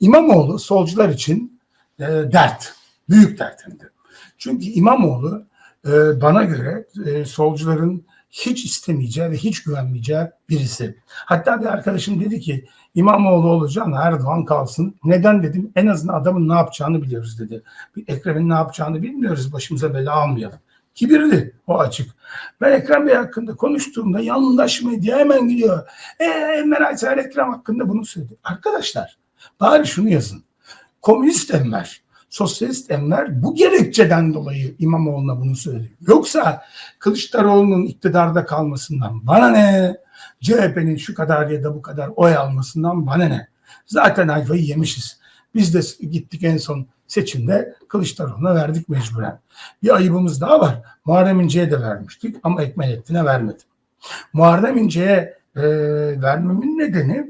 İmamoğlu solcular için e, dert. Büyük dert hem de. Çünkü İmamoğlu e, bana göre e, solcuların hiç istemeyeceği ve hiç güvenmeyeceği birisi. Hatta bir arkadaşım dedi ki İmamoğlu olacağına Erdoğan kalsın. Neden dedim? En azından adamın ne yapacağını biliyoruz dedi. Ekrem'in ne yapacağını bilmiyoruz. Başımıza bela almayalım. Kibirli o açık. Ben Ekrem Bey hakkında konuştuğumda yandaş medya hemen gidiyor. E, Meral Ekrem hakkında bunu söyledi. Arkadaşlar bari şunu yazın. Komünist Enver, sosyalist Enver bu gerekçeden dolayı İmamoğlu'na bunu söylüyor. Yoksa Kılıçdaroğlu'nun iktidarda kalmasından bana ne? CHP'nin şu kadar ya da bu kadar oy almasından bana ne? Zaten ayvayı yemişiz. Biz de gittik en son seçimde Kılıçdaroğlu'na verdik mecburen. Bir ayıbımız daha var. Muharrem İnce'ye de vermiştik ama Ekmelettin'e vermedim. Muharrem İnce'ye e, vermemin nedeni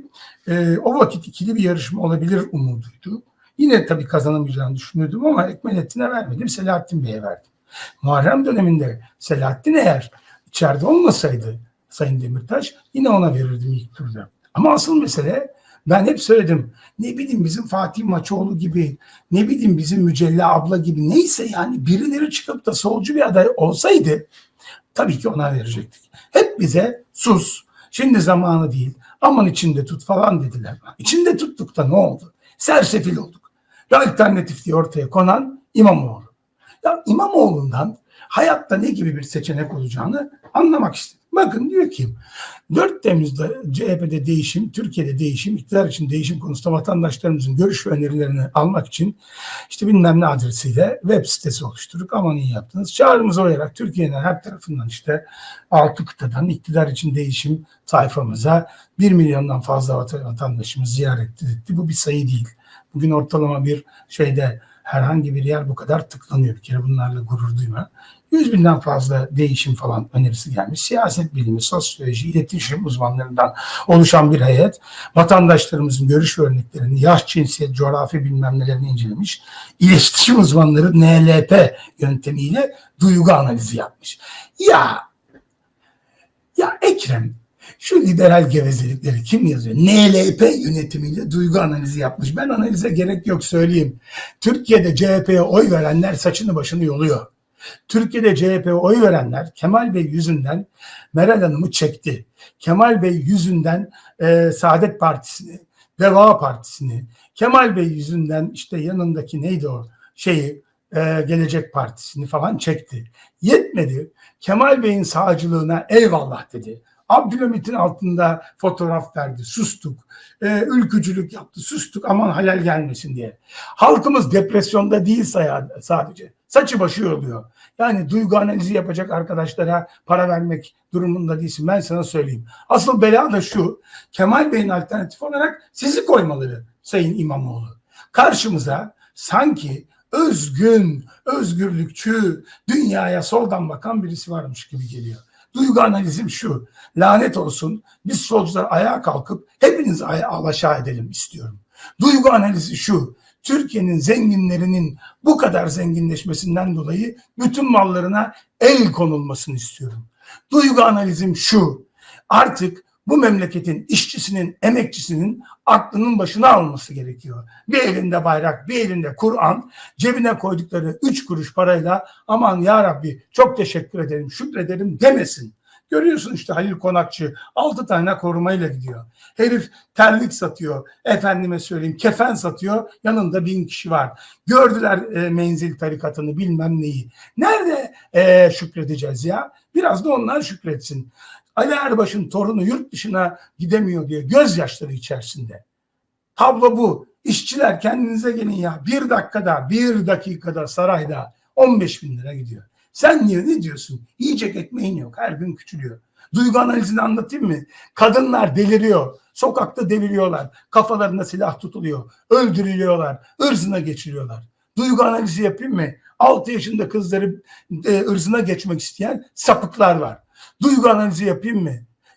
e, o vakit ikili bir yarışma olabilir umuduydu. Yine tabii kazanamayacağını düşünüyordum ama Ekmelettin'e vermedim. Selahattin Bey'e verdim. Muharrem döneminde Selahattin eğer içeride olmasaydı Sayın Demirtaş yine ona verirdim ilk turda. Ama asıl mesele ben hep söyledim. Ne bileyim bizim Fatih Maçoğlu gibi, ne bileyim bizim Mücella abla gibi neyse yani birileri çıkıp da solcu bir aday olsaydı tabii ki ona verecektik. Hep bize sus, şimdi zamanı değil, aman içinde tut falan dediler. İçinde tuttuk da ne oldu? Sersefil olduk. Ve alternatif diye ortaya konan İmamoğlu. Ya İmamoğlu'ndan hayatta ne gibi bir seçenek olacağını anlamak istedim. Bakın diyor ki 4 Temmuz'da CHP'de değişim, Türkiye'de değişim, iktidar için değişim konusunda vatandaşlarımızın görüş ve önerilerini almak için işte bilmem ne adresiyle web sitesi oluşturduk. Aman iyi yaptınız. Çağrımıza uyarak Türkiye'nin her tarafından işte altı kıtadan iktidar için değişim sayfamıza 1 milyondan fazla vatandaşımız ziyaret etti. Bu bir sayı değil. Bugün ortalama bir şeyde herhangi bir yer bu kadar tıklanıyor. Bir kere bunlarla gurur duyma. 100 binden fazla değişim falan önerisi gelmiş. Siyaset bilimi, sosyoloji, iletişim uzmanlarından oluşan bir heyet vatandaşlarımızın görüş örneklerini, yaş, cinsiyet, coğrafi bilmem nelerini incelemiş. İletişim uzmanları NLP yöntemiyle duygu analizi yapmış. Ya ya Ekrem şu liberal gevezelikleri kim yazıyor? NLP yönetimiyle duygu analizi yapmış. Ben analize gerek yok söyleyeyim. Türkiye'de CHP'ye oy verenler saçını başını yoluyor. Türkiye'de CHP'ye oy verenler Kemal Bey yüzünden Meral Hanım'ı çekti. Kemal Bey yüzünden e, Saadet Partisi'ni, Deva Partisi'ni, Kemal Bey yüzünden işte yanındaki neydi o şeyi e, Gelecek Partisi'ni falan çekti. Yetmedi. Kemal Bey'in sağcılığına eyvallah dedi. Abdülhamit'in altında fotoğraf verdi. Sustuk. Ee, ülkücülük yaptı. Sustuk aman halal gelmesin diye. Halkımız depresyonda değil sadece. Saçı başı yoluyor. Yani duygu analizi yapacak arkadaşlara para vermek durumunda değilsin. Ben sana söyleyeyim. Asıl bela da şu. Kemal Bey'in alternatif olarak sizi koymaları Sayın İmamoğlu. Karşımıza sanki özgün, özgürlükçü, dünyaya soldan bakan birisi varmış gibi geliyor. Duygu analizim şu. Lanet olsun biz solcular ayağa kalkıp hepiniz alaşağı edelim istiyorum. Duygu analizi şu. Türkiye'nin zenginlerinin bu kadar zenginleşmesinden dolayı bütün mallarına el konulmasını istiyorum. Duygu analizim şu. Artık bu memleketin işçisinin, emekçisinin aklının başına alması gerekiyor. Bir elinde bayrak, bir elinde Kur'an, cebine koydukları üç kuruş parayla aman ya Rabbi çok teşekkür ederim, şükrederim demesin. Görüyorsun işte Halil Konakçı altı tane korumayla gidiyor. Herif terlik satıyor. Efendime söyleyeyim kefen satıyor. Yanında bin kişi var. Gördüler e, menzil tarikatını bilmem neyi. Nerede e, şükredeceğiz ya? Biraz da onlar şükretsin. Ali Erbaş'ın torunu yurt dışına gidemiyor diye gözyaşları içerisinde. Tablo bu. İşçiler kendinize gelin ya. Bir dakikada, bir dakikada sarayda 15 bin lira gidiyor. Sen niye ne diyorsun? Yiyecek ekmeğin yok. Her gün küçülüyor. Duygu analizini anlatayım mı? Kadınlar deliriyor. Sokakta deliriyorlar. Kafalarına silah tutuluyor. Öldürülüyorlar. ırzına geçiriyorlar. Duygu analizi yapayım mı? 6 yaşında kızları e, ırzına geçmek isteyen sapıklar var. Duygu analizi yapayım mı?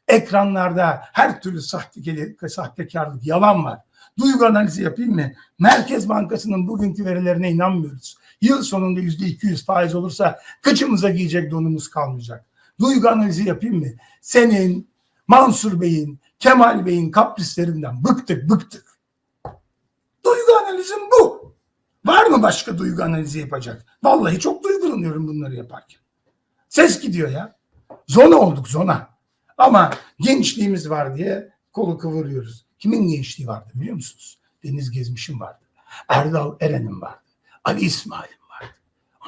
Ekranlarda her türlü sahtekarlık, sahtekarlık, yalan var. Duygu analizi yapayım mı? Merkez Bankası'nın bugünkü verilerine inanmıyoruz. Yıl sonunda yüzde 200 faiz olursa kıçımıza giyecek donumuz kalmayacak. Duygu analizi yapayım mı? Senin, Mansur Bey'in, Kemal Bey'in kaprislerinden bıktık bıktık. Duygu analizim bu. Var mı başka duygu analizi yapacak? Vallahi çok duygulanıyorum bunları yaparken. Ses gidiyor ya. Zona olduk zona. Ama gençliğimiz var diye kolu kıvırıyoruz. Kimin gençliği vardı biliyor musunuz? Deniz Gezmiş'in vardı. Erdal Eren'in vardı. Ali İsmail'in vardı.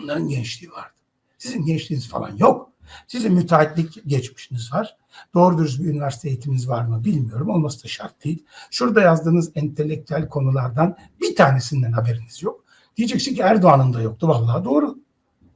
Onların gençliği vardı. Sizin gençliğiniz falan yok. Sizin müteahhitlik geçmişiniz var. Doğru dürüst bir üniversite eğitiminiz var mı bilmiyorum. Olması da şart değil. Şurada yazdığınız entelektüel konulardan bir tanesinden haberiniz yok. Diyeceksin ki Erdoğan'ın da yoktu. Vallahi doğru.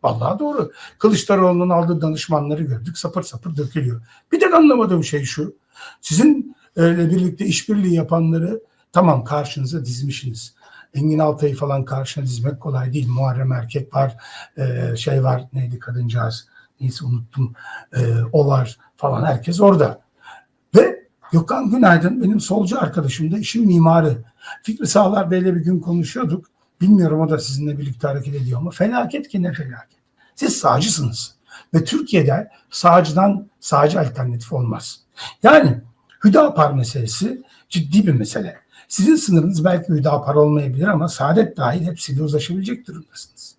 Vallahi doğru. Kılıçdaroğlu'nun aldığı danışmanları gördük. Sapır sapır dökülüyor. Bir tek anlamadığım şey şu. Sizin öyle birlikte işbirliği yapanları tamam karşınıza dizmişsiniz. Engin Altay'ı falan karşına dizmek kolay değil. Muharrem Erkek var. e, şey var neydi kadıncağız. Neyse unuttum. E, o var falan. Herkes orada. Ve Gökhan Günaydın benim solcu arkadaşım da işin mimarı. Fikri Sağlar Bey'le bir gün konuşuyorduk. Bilmiyorum o da sizinle birlikte hareket ediyor mu? Felaket ki ne felaket. Siz sağcısınız. Ve Türkiye'de sağcıdan sağcı alternatif olmaz. Yani Hüdapar meselesi ciddi bir mesele. Sizin sınırınız belki Hüdapar olmayabilir ama saadet dahil hepsiyle uzlaşabilecek durumdasınız.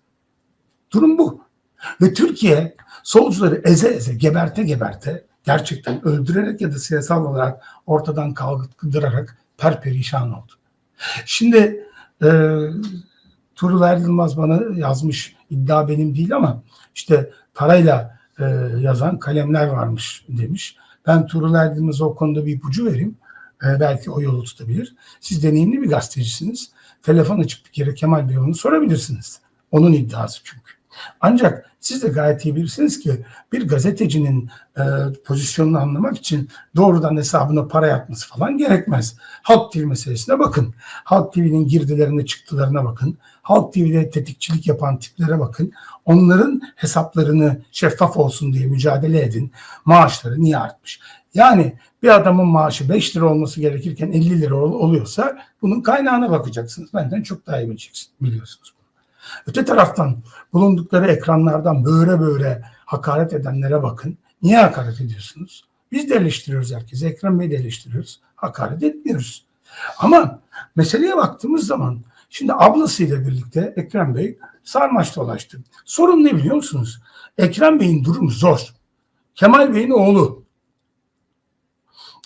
Durum bu. Ve Türkiye solcuları eze eze, geberte geberte, gerçekten öldürerek ya da siyasal olarak ortadan kaldırarak perperişan oldu. Şimdi e, Tuğrul Er Yılmaz bana yazmış, iddia benim değil ama işte parayla e, yazan kalemler varmış demiş. Ben Tuğrul Er Yılmaz'a o konuda bir ipucu vereyim. E, belki o yolu tutabilir. Siz deneyimli bir gazetecisiniz. Telefon açıp bir kere Kemal Bey onu sorabilirsiniz. Onun iddiası çünkü. Ancak siz de gayet iyi bilirsiniz ki bir gazetecinin e, pozisyonunu anlamak için doğrudan hesabına para yatması falan gerekmez. Halk TV meselesine bakın. Halk TV'nin girdilerine çıktılarına bakın. Halk TV'de tetikçilik yapan tiplere bakın. Onların hesaplarını şeffaf olsun diye mücadele edin. Maaşları niye artmış? Yani bir adamın maaşı 5 lira olması gerekirken 50 lira ol- oluyorsa bunun kaynağına bakacaksınız. Benden çok daha iyi bileceksiniz, biliyorsunuz. Öte taraftan bulundukları ekranlardan böyle böyle hakaret edenlere bakın. Niye hakaret ediyorsunuz? Biz de eleştiriyoruz herkese. Ekrem Bey'i de eleştiriyoruz. Hakaret etmiyoruz. Ama meseleye baktığımız zaman şimdi ablasıyla birlikte Ekrem Bey sarmaş dolaştı. Sorun ne biliyor musunuz? Ekrem Bey'in durumu zor. Kemal Bey'in oğlu.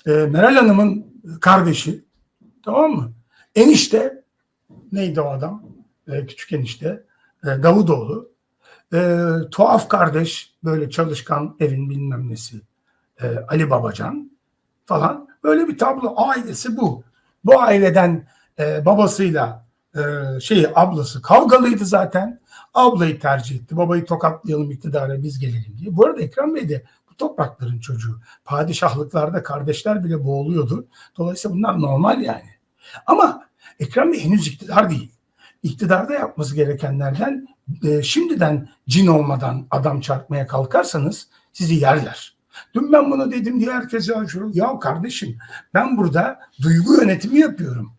E, Meral Hanım'ın kardeşi. Tamam mı? Enişte neydi o adam? E, küçük enişte. E, Davutoğlu. E, tuhaf kardeş böyle çalışkan evin bilmem nesi. E, Ali Babacan falan. Böyle bir tablo. Ailesi bu. Bu aileden e, babasıyla e, şeyi ablası kavgalıydı zaten. Ablayı tercih etti. Babayı tokatlayalım iktidara biz gelelim diye. Bu arada Ekrem Bey de bu toprakların çocuğu. Padişahlıklarda kardeşler bile boğuluyordu. Dolayısıyla bunlar normal yani. Ama Ekrem Bey henüz iktidar değil. İktidarda yapması gerekenlerden e, şimdiden cin olmadan adam çarpmaya kalkarsanız sizi yerler. Dün ben bunu dedim diye herkes ya, şu- ya kardeşim ben burada duygu yönetimi yapıyorum.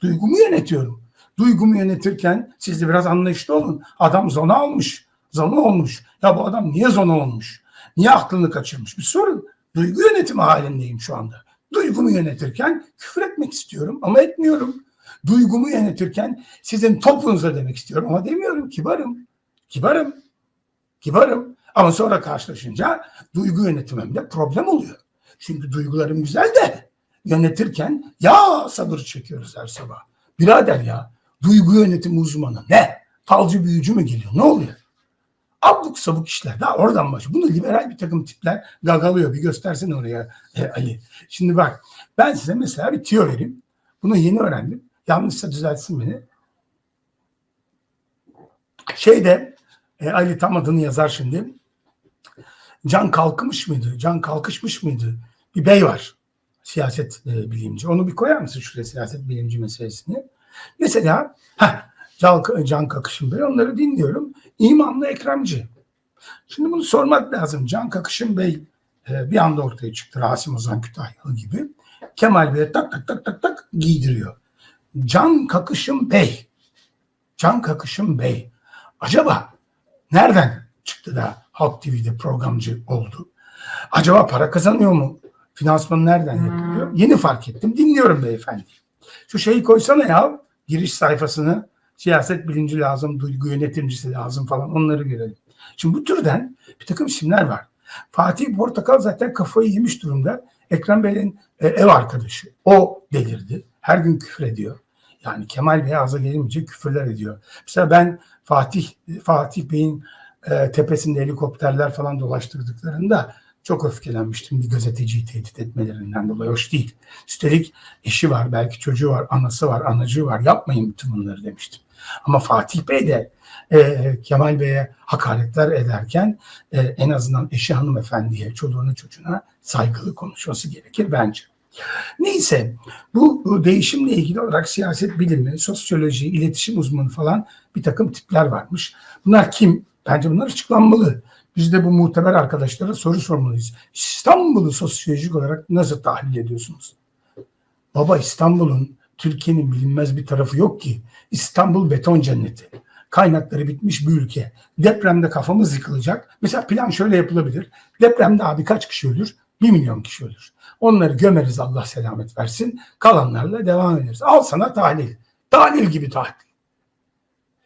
Duygumu yönetiyorum. Duygumu yönetirken siz de biraz anlayışlı olun. Adam zona almış. Zona olmuş. Ya bu adam niye zona olmuş? Niye aklını kaçırmış? Bir sorun. Duygu yönetimi halindeyim şu anda. Duygumu yönetirken küfür etmek istiyorum ama etmiyorum. Duygumu yönetirken sizin topunuza demek istiyorum ama demiyorum. Kibarım. Kibarım. Kibarım. Ama sonra karşılaşınca duygu yönetimimde problem oluyor. Çünkü duygularım güzel de yönetirken ya sabır çekiyoruz her sabah. Birader ya duygu yönetimi uzmanı ne? Falcı büyücü mü geliyor? Ne oluyor? Abuk sabuk işler. Daha oradan başlıyor. Bunu liberal bir takım tipler gagalıyor. Bir göstersene oraya e, Ali. Şimdi bak ben size mesela bir tüyo vereyim. Bunu yeni öğrendim. Yanlışsa düzeltsin beni. Şeyde e, Ali tam adını yazar şimdi. Can Kalkmış mıydı? Can Kalkışmış mıydı? Bir bey var. Siyaset e, bilimci. Onu bir koyar mısın şuraya siyaset bilimci meselesini? Mesela heh, Can, Can Kakışın Bey onları dinliyorum. İmamlı Ekremci. Şimdi bunu sormak lazım. Can Kakışın Bey e, bir anda ortaya çıktı. Rasim Ozan Kütahyalı gibi. Kemal Bey'e tak tak tak tak tak giydiriyor. Can Kakışın Bey. Can Kakışın Bey. Acaba nereden çıktı da Halk TV'de programcı oldu? Acaba para kazanıyor mu? Finansmanı nereden yapılıyor? Yeni fark ettim. Dinliyorum beyefendi. Şu şeyi koysana ya. giriş sayfasını siyaset bilimci lazım, duygu yönetimcisi lazım falan onları görelim. Şimdi bu türden bir takım isimler var. Fatih Portakal zaten kafayı yemiş durumda. Ekrem Bey'in e, ev arkadaşı. O delirdi. Her gün küfür ediyor. Yani Kemal Bey ağza gelince küfürler ediyor. Mesela ben Fatih Fatih Bey'in e, tepesinde helikopterler falan dolaştırdıklarında çok öfkelenmiştim bir gazeteciyi tehdit etmelerinden dolayı. Hoş değil. Üstelik eşi var, belki çocuğu var, anası var, anacığı var. Yapmayın bütün bunları demiştim. Ama Fatih Bey de e, Kemal Bey'e hakaretler ederken e, en azından eşi hanımefendiye, çoluğuna çocuğuna saygılı konuşması gerekir bence. Neyse bu, değişimle ilgili olarak siyaset bilimi, sosyoloji, iletişim uzmanı falan bir takım tipler varmış. Bunlar kim? Bence bunlar açıklanmalı. Biz de bu muhteber arkadaşlara soru sormalıyız. İstanbul'u sosyolojik olarak nasıl tahlil ediyorsunuz? Baba İstanbul'un Türkiye'nin bilinmez bir tarafı yok ki. İstanbul beton cenneti. Kaynakları bitmiş bir ülke. Depremde kafamız yıkılacak. Mesela plan şöyle yapılabilir. Depremde abi kaç kişi ölür? Bir milyon kişi ölür. Onları gömeriz Allah selamet versin. Kalanlarla devam ederiz. Al sana tahlil. Tahlil gibi tahlil.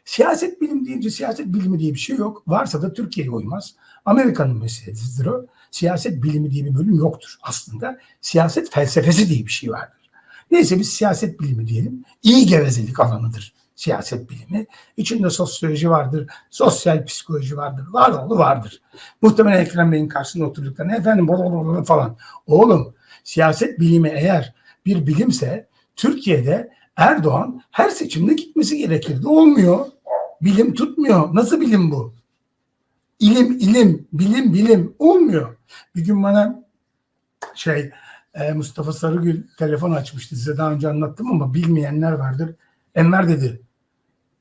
Siyaset bilim deyince siyaset bilimi diye bir şey yok. Varsa da Türkiye'ye uymaz. Amerika'nın meselesidir o. Siyaset bilimi diye bir bölüm yoktur aslında. Siyaset felsefesi diye bir şey vardır. Neyse biz siyaset bilimi diyelim. İyi gevezelik alanıdır siyaset bilimi. İçinde sosyoloji vardır, sosyal psikoloji vardır, var oğlu vardır. Muhtemelen Ekrem Bey'in karşısında oturduklarında efendim bla falan. Oğlum siyaset bilimi eğer bir bilimse Türkiye'de Erdoğan her seçimde gitmesi gerekirdi. Olmuyor. Bilim tutmuyor. Nasıl bilim bu? İlim, ilim, bilim, bilim. Olmuyor. Bir gün bana şey e, Mustafa Sarıgül telefon açmıştı. Size daha önce anlattım ama bilmeyenler vardır. Enver dedi.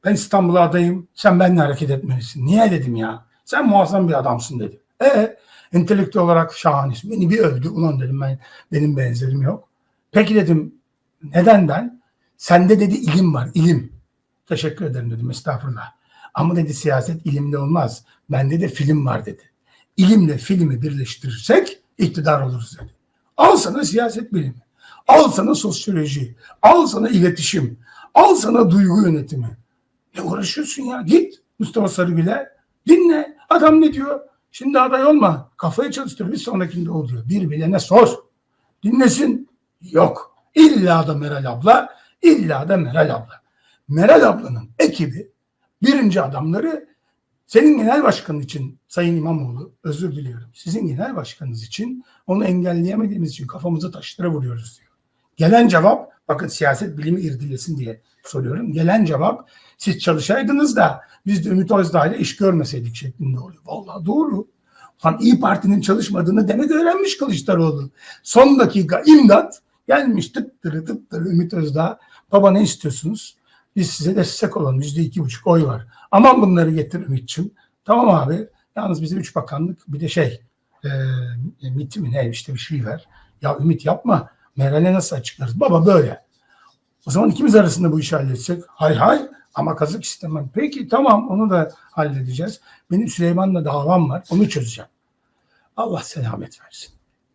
Ben İstanbul'a adayım. Sen benimle hareket etmelisin. Niye dedim ya? Sen muazzam bir adamsın dedi. E entelektüel olarak şahanesin. Beni bir övdü. Ulan dedim ben benim benzerim yok. Peki dedim neden ben? Sende dedi ilim var. ilim. Teşekkür ederim dedim estağfurullah. Ama dedi siyaset ilimde olmaz. Bende de film var dedi. İlimle filmi birleştirirsek iktidar oluruz dedi. Al sana siyaset bilimi. Al sana sosyoloji. Al sana iletişim. Al sana duygu yönetimi. Ne uğraşıyorsun ya? Git Mustafa Sarıgül'e dinle. Adam ne diyor? Şimdi aday olma. Kafayı çalıştır. Bir sonrakinde ol diyor. Bir bilene sor. Dinlesin. Yok. İlla da Meral abla. illa da Meral abla. Meral ablanın ekibi birinci adamları senin genel başkanın için Sayın İmamoğlu özür diliyorum. Sizin genel başkanınız için onu engelleyemediğimiz için kafamızı taşlara vuruyoruz diyor. Gelen cevap bakın siyaset bilimi irdilesin diye soruyorum. Gelen cevap siz çalışaydınız da biz de Ümit Özdağ ile iş görmeseydik şeklinde oluyor. Vallahi doğru. Lan İyi Parti'nin çalışmadığını demek öğrenmiş Kılıçdaroğlu. Son dakika imdat gelmiş tıttırı tıttırı Ümit Özdağ. Baba ne istiyorsunuz? Biz size destek olalım. Yüzde iki buçuk oy var. Aman bunları getir Ümit'ciğim. Tamam abi. Yalnız bize üç bakanlık bir de şey e, MIT mi ne işte bir şey ver. Ya Ümit yapma. Meral'e nasıl açıklarız? Baba böyle. O zaman ikimiz arasında bu işi halletsek. Hay hay ama kazık istemem. Peki tamam onu da halledeceğiz. Benim Süleyman'la davam var. Onu çözeceğim. Allah selamet versin.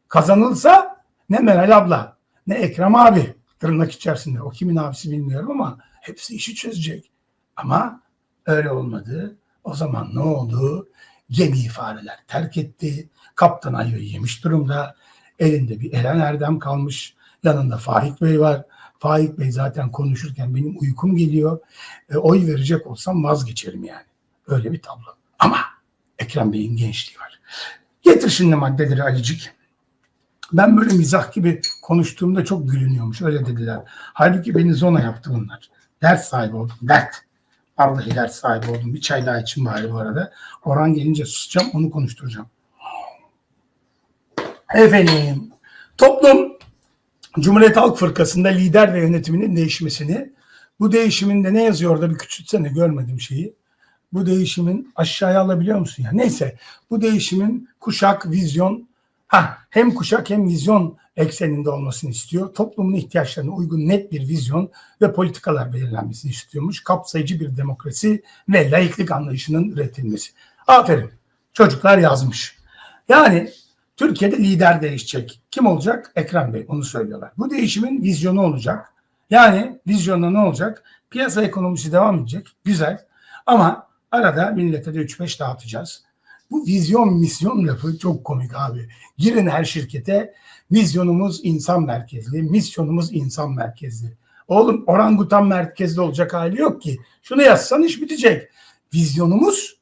Kazanılsa ne Meral abla ne Ekrem abi tırnak içerisinde. O kimin abisi bilmiyorum ama hepsi işi çözecek. Ama öyle olmadı. O zaman ne oldu? Gemiyi fareler terk etti. Kaptan ayvayı yemiş durumda. Elinde bir Eren Erdem kalmış. Yanında Faik Bey var. Faik Bey zaten konuşurken benim uykum geliyor. E, oy verecek olsam vazgeçerim yani. Öyle bir tablo. Ama Ekrem Bey'in gençliği var. Getir şimdi maddeleri Alicik. Ben böyle mizah gibi konuştuğumda çok gülünüyormuş. Öyle dediler. Halbuki beni zona yaptı bunlar. Ders sahibi oldum. Dert. Vallahi ders sahibi oldum. Bir çay daha için bari bu arada. Orhan gelince susacağım. Onu konuşturacağım. Efendim. Toplum Cumhuriyet Halk Fırkası'nda lider ve yönetiminin değişmesini bu değişiminde ne yazıyor orada bir küçültsene görmedim şeyi. Bu değişimin aşağıya alabiliyor musun ya? Neyse bu değişimin kuşak, vizyon ha, hem kuşak hem vizyon ekseninde olmasını istiyor. Toplumun ihtiyaçlarına uygun net bir vizyon ve politikalar belirlenmesini istiyormuş. Kapsayıcı bir demokrasi ve laiklik anlayışının üretilmesi. Aferin. Çocuklar yazmış. Yani Türkiye'de lider değişecek. Kim olacak? Ekrem Bey. Onu söylüyorlar. Bu değişimin vizyonu olacak. Yani vizyonda ne olacak? Piyasa ekonomisi devam edecek. Güzel. Ama arada millete de 3-5 dağıtacağız. Bu vizyon misyon lafı çok komik abi. Girin her şirkete vizyonumuz insan merkezli, misyonumuz insan merkezli. Oğlum orangutan merkezli olacak hali yok ki. Şunu yazsan iş bitecek. Vizyonumuz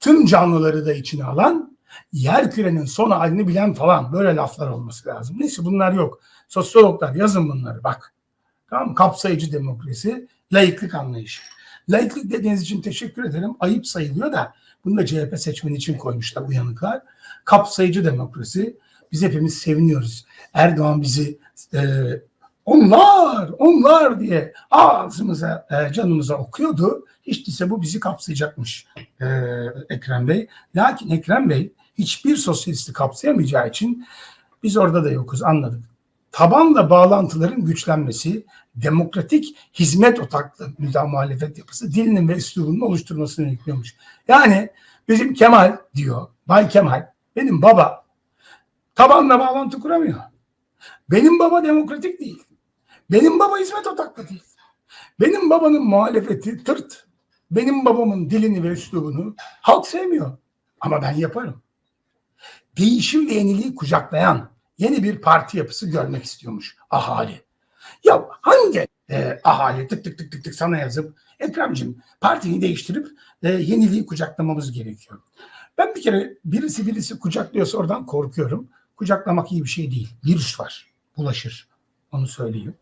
tüm canlıları da içine alan, yer kürenin son halini bilen falan böyle laflar olması lazım. Neyse bunlar yok. Sosyologlar yazın bunları bak. Tamam? Kapsayıcı demokrasi, laiklik anlayışı. Laiklik dediğiniz için teşekkür ederim. Ayıp sayılıyor da bunu da CHP seçmeni için koymuşlar uyanıklar. Kapsayıcı demokrasi. Biz hepimiz seviniyoruz. Erdoğan bizi e, onlar, onlar diye ağzımıza, e, canımıza okuyordu. Hiç değilse bu bizi kapsayacakmış e, Ekrem Bey. Lakin Ekrem Bey hiçbir sosyalisti kapsayamayacağı için biz orada da yokuz anladık. Tabanla bağlantıların güçlenmesi, demokratik hizmet odaklı müdahale muhalefet yapısı dilinin ve üslubunun oluşturmasını yüklüyormuş. Yani bizim Kemal diyor, Bay Kemal, benim baba tabanla bağlantı kuramıyor. Benim baba demokratik değil. Benim baba hizmet odaklı değil. Benim babanın muhalefeti tırt. Benim babamın dilini ve üslubunu halk sevmiyor. Ama ben yaparım. Değişim ve yeniliği kucaklayan yeni bir parti yapısı görmek istiyormuş ahali. Ya hangi e, ahali tık tık tık tık tık sana yazıp Ekrem'cim partini değiştirip e, yeniliği kucaklamamız gerekiyor. Ben bir kere birisi birisi kucaklıyorsa oradan korkuyorum. Kucaklamak iyi bir şey değil. Virüs var. Bulaşır. Onu söyleyeyim.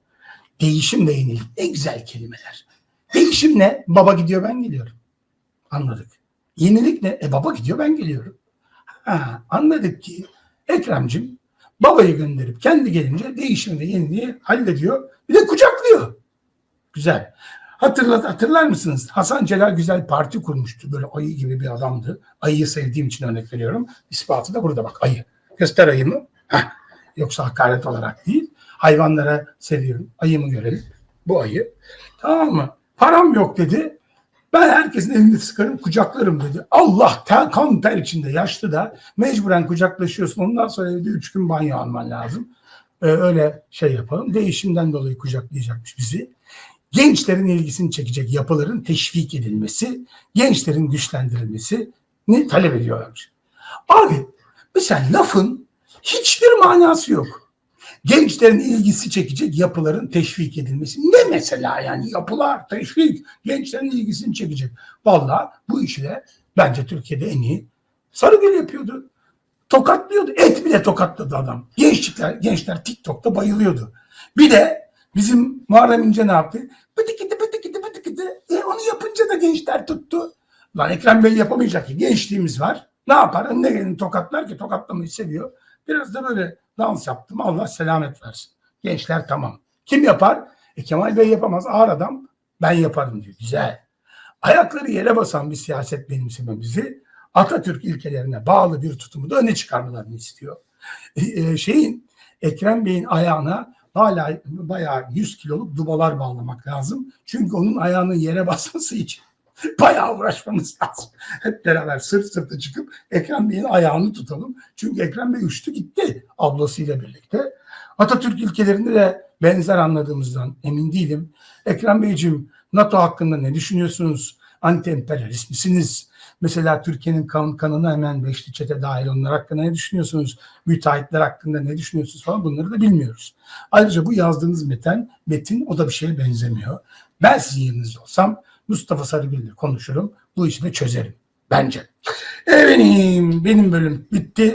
Değişim ve yenilik. Ne güzel kelimeler. Değişim ne? Baba gidiyor ben geliyorum. Anladık. Yenilik ne? E baba gidiyor ben geliyorum. Ha, anladık ki Ekrem'cim babayı gönderip kendi gelince değişim ve yeniliği hallediyor. Bir de kucaklıyor. Güzel. Hatırlat, hatırlar mısınız? Hasan Celal Güzel Parti kurmuştu. Böyle ayı gibi bir adamdı. Ayıyı sevdiğim için örnek veriyorum. İspatı da burada bak ayı. Göster ayımı. Heh. Yoksa hakaret olarak değil. Hayvanlara seviyorum. Ayımı görelim. Bu ayı. Tamam mı? Param yok dedi. Ben herkesin elini sıkarım kucaklarım dedi. Allah ter, kan ter içinde yaşlı da mecburen kucaklaşıyorsun. Ondan sonra evde üç gün banyo alman lazım. Ee, öyle şey yapalım. Değişimden dolayı kucaklayacakmış bizi. Gençlerin ilgisini çekecek yapıların teşvik edilmesi, gençlerin güçlendirilmesi ne talep ediyorlarmış. Abi mesela lafın hiçbir manası yok gençlerin ilgisi çekecek yapıların teşvik edilmesi. Ne mesela yani yapılar, teşvik, gençlerin ilgisini çekecek. Vallahi bu işi de bence Türkiye'de en iyi Sarıgül yapıyordu. Tokatlıyordu. Et bile tokatladı adam. Gençlikler, gençler TikTok'ta bayılıyordu. Bir de bizim Muharrem İnce ne yaptı? Bıtıkıdı bıtıkıdı bıtıkıdı. E onu yapınca da gençler tuttu. Lan Ekrem Bey yapamayacak ki. Gençliğimiz var. Ne yapar? Ne gelin tokatlar ki tokatlamayı seviyor. Biraz da böyle dans yaptım. Allah selamet versin. Gençler tamam. Kim yapar? E Kemal Bey yapamaz. Ağır adam. Ben yaparım diyor. Güzel. Ayakları yere basan bir siyaset benimsememizi Atatürk ilkelerine bağlı bir tutumu da öne çıkarmalarını istiyor. E, e, şeyin Ekrem Bey'in ayağına hala bayağı 100 kiloluk dubalar bağlamak lazım. Çünkü onun ayağının yere basması için bayağı uğraşmamız lazım. Hep beraber sırt sırta çıkıp Ekrem Bey'in ayağını tutalım. Çünkü Ekrem Bey uçtu gitti ablasıyla birlikte. Atatürk ilkelerinde de benzer anladığımızdan emin değilim. Ekrem Beyciğim NATO hakkında ne düşünüyorsunuz? Anti-emperyalist misiniz? Mesela Türkiye'nin kan, kanına hemen beşli çete dahil onlar hakkında ne düşünüyorsunuz? Müteahhitler hakkında ne düşünüyorsunuz falan bunları da bilmiyoruz. Ayrıca bu yazdığınız metin, metin o da bir şeye benzemiyor. Ben sizin yerinizde olsam Mustafa Sarıgül ile konuşurum. Bu işi de çözerim. Bence. Efendim benim bölüm bitti.